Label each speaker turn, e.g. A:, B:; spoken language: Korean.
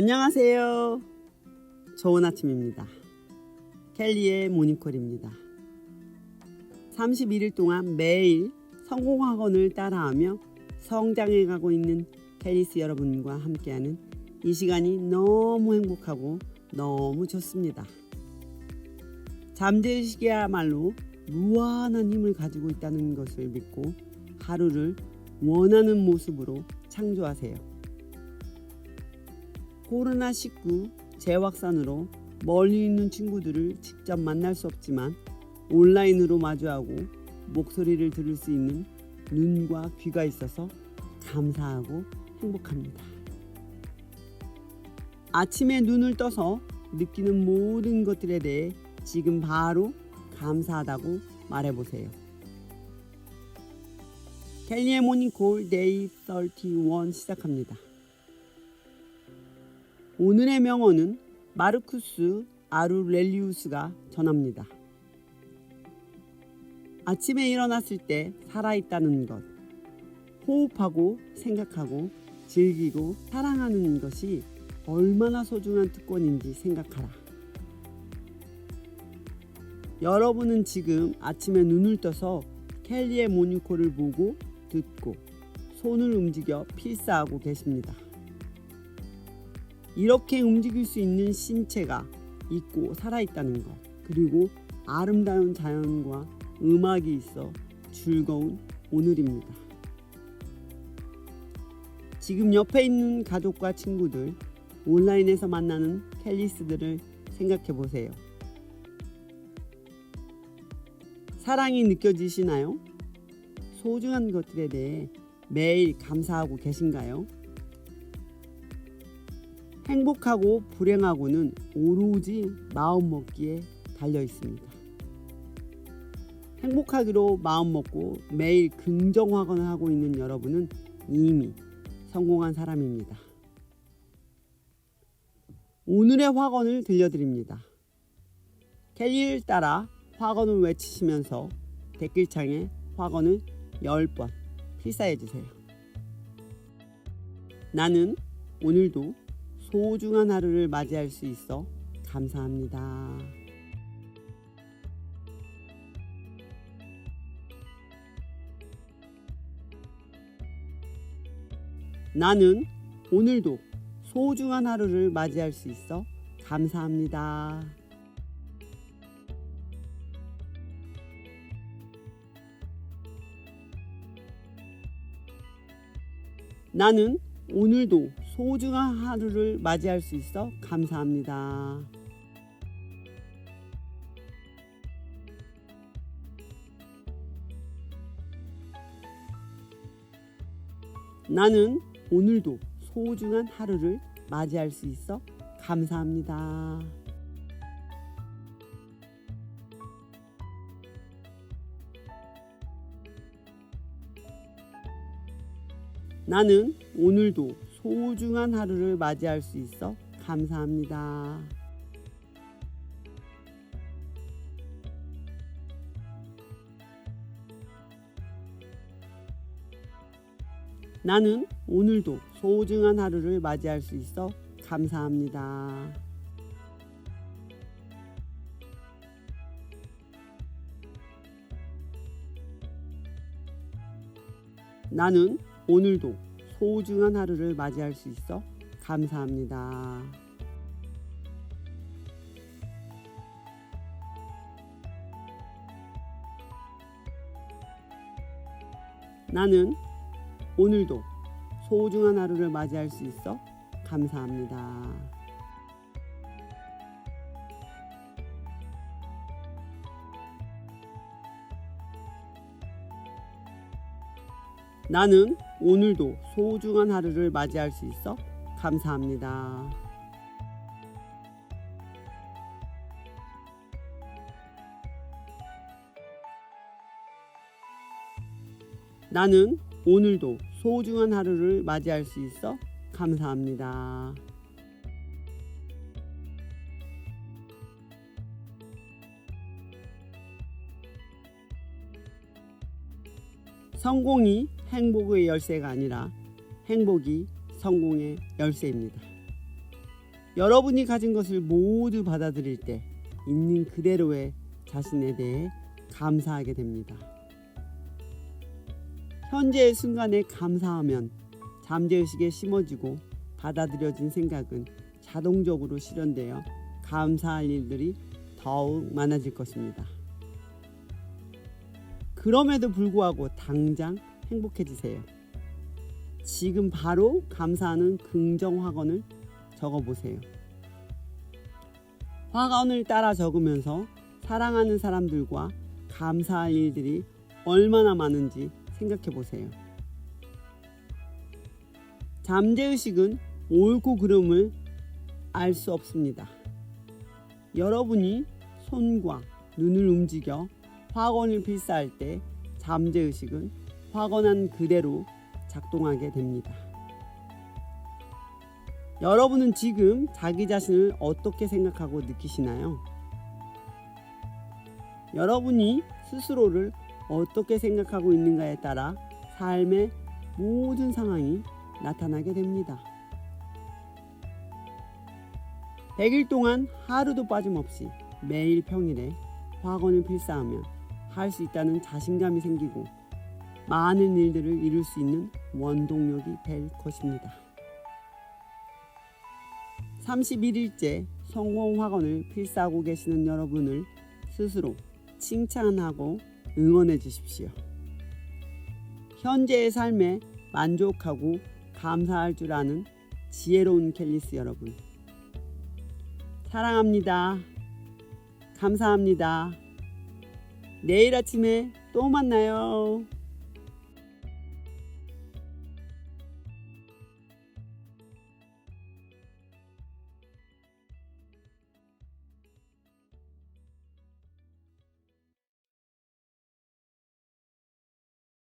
A: 안녕하세요. 좋은 아침입니다. 켈리의 모닝콜입니다. 31일 동안 매일 성공학원을 따라하며 성장해 가고 있는 켈리스 여러분과 함께하는 이 시간이 너무 행복하고 너무 좋습니다. 잠재의식이야말로 무한한 힘을 가지고 있다는 것을 믿고 하루를 원하는 모습으로 창조하세요. 코로나19 재확산으로 멀리 있는 친구들을 직접 만날 수 없지만 온라인으로 마주하고 목소리를 들을 수 있는 눈과 귀가 있어서 감사하고 행복합니다. 아침에 눈을 떠서 느끼는 모든 것들에 대해 지금 바로 감사하다고 말해보세요. 켈리의 모닝콜 데이 31 시작합니다. 오늘의 명언은 마르쿠스 아루렐리우스가 전합니다. 아침에 일어났을 때 살아있다는 것, 호흡하고 생각하고 즐기고 사랑하는 것이 얼마나 소중한 특권인지 생각하라. 여러분은 지금 아침에 눈을 떠서 켈리의 모닝콜을 보고 듣고 손을 움직여 필사하고 계십니다. 이렇게 움직일 수 있는 신체가 있고 살아있다는 것, 그리고 아름다운 자연과 음악이 있어 즐거운 오늘입니다. 지금 옆에 있는 가족과 친구들, 온라인에서 만나는 캘리스들을 생각해 보세요. 사랑이 느껴지시나요? 소중한 것들에 대해 매일 감사하고 계신가요? 행복하고 불행하고는 오로지 마음 먹기에 달려 있습니다. 행복하기로 마음 먹고 매일 긍정 확언을 하고 있는 여러분은 이미 성공한 사람입니다. 오늘의 확언을 들려드립니다. 켈리를 따라 확언을 외치시면서 댓글창에 확언을 10번 필사해 주세요. 나는 오늘도 소중한 하루를 맞이할 수 있어 감사합니다. 나는 오늘도 소중한 하루를 맞이할 수 있어 감사합니다. 나는 오늘도 소중한 하루를 맞이할 수 있어 감사합니다. 나는 오늘도 소중한 하루를 맞이할 수 있어 감사합니다. 나는 오늘도 소중한 하루를 맞이할 수 있어 감사합니다. 나는 오늘도 소중한 하루를 맞이할 수 있어 감사합니다. 나는 오늘도 소중한 하루를 맞이할 수 있어 감사합니다. 나는 오늘도 소중한 하루를 맞이할 수 있어 감사합니다. 나는 오늘도 소중한 하루를 맞이할 수 있어 감사합니다. 나는 오늘도 소중한 하루를 맞이할 수 있어 감사합니다. 성공이 행복의 열쇠가 아니라 행복이 성공의 열쇠입니다. 여러분이 가진 것을 모두 받아들일 때 있는 그대로의 자신에 대해 감사하게 됩니다. 현재의 순간에 감사하면 잠재의식에 심어지고 받아들여진 생각은 자동적으로 실현되어 감사할 일들이 더욱 많아질 것입니다. 그럼에도 불구하고 당장 행복해지세요. 지금 바로 감사하는 긍정 확언을 적어 보세요. 확언을 따라 적으면서 사랑하는 사람들과 감사할 일들이 얼마나 많은지 생각해 보세요. 잠재의식은 옳고 그름을 알 수 없습니다. 여러분이 손과 눈을 움직여 확언을 필사할 때 잠재의식은 확언한 그대로 작동하게 됩니다. 여러분은 지금 자기 자신을 어떻게 생각하고 느끼시나요? 여러분이 스스로를 어떻게 생각하고 있는가에 따라 삶의 모든 상황이 나타나게 됩니다. 100일 동안 하루도 빠짐없이 매일 평일에 확언을 필사하면 할 수 있다는 자신감이 생기고 많은 일들을 이룰 수 있는 원동력이 될 것입니다. 31일째 성공 확언을 필사하고 계시는 여러분을 스스로 칭찬하고 응원해 주십시오. 현재의 삶에 만족하고 감사할 줄 아는 지혜로운 캘리스 여러분. 사랑합니다. 감사합니다. 내일 아침에 또 만나요.